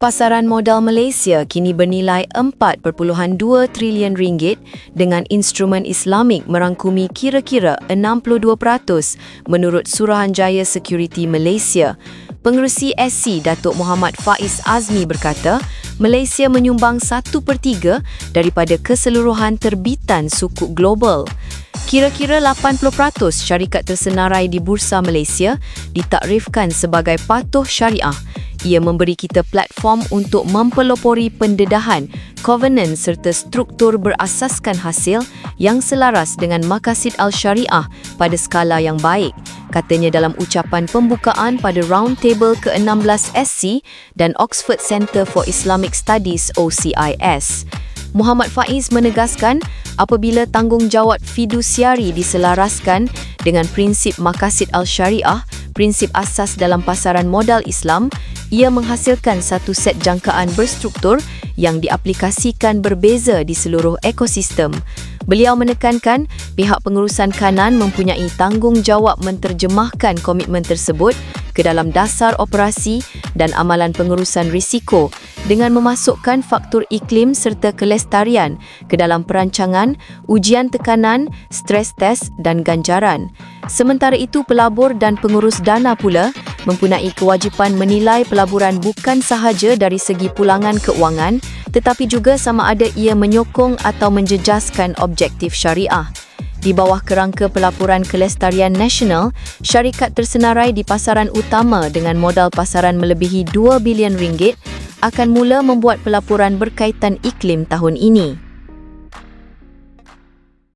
Pasaran modal Malaysia kini bernilai 4.2 trilion ringgit dengan instrumen Islamik merangkumi kira-kira 62% menurut Suruhanjaya Security Malaysia. Pengerusi SC Datuk Muhammad Faiz Azmi berkata, Malaysia menyumbang 1 per 3 daripada keseluruhan terbitan sukuk global. Kira-kira 80% syarikat tersenarai di Bursa Malaysia ditakrifkan sebagai patuh syariah ia memberi kita platform untuk mempelopori pendedahan, covenant serta struktur berasaskan hasil yang selaras dengan makasid al-syariah pada skala yang baik, katanya dalam ucapan pembukaan pada Roundtable ke-16 SC dan Oxford Centre for Islamic Studies OCIS. Muhammad Faiz menegaskan apabila tanggungjawab fidusiari diselaraskan dengan prinsip makasid al-syariah, prinsip asas dalam pasaran modal Islam, ia menghasilkan satu set jangkaan berstruktur yang diaplikasikan berbeza di seluruh ekosistem. Beliau menekankan pihak pengurusan kanan mempunyai tanggungjawab menterjemahkan komitmen tersebut ke dalam dasar operasi dan amalan pengurusan risiko dengan memasukkan faktor iklim serta kelestarian ke dalam perancangan, ujian tekanan, stres test dan ganjaran. Sementara itu, pelabur dan pengurus dana pula mempunyai kewajipan menilai pelaburan bukan sahaja dari segi pulangan keuangan tetapi juga sama ada ia menyokong atau menjejaskan objektif syariah. Di bawah kerangka pelaporan kelestarian nasional, syarikat tersenarai di pasaran utama dengan modal pasaran melebihi 2 bilion ringgit akan mula membuat pelaporan berkaitan iklim tahun ini.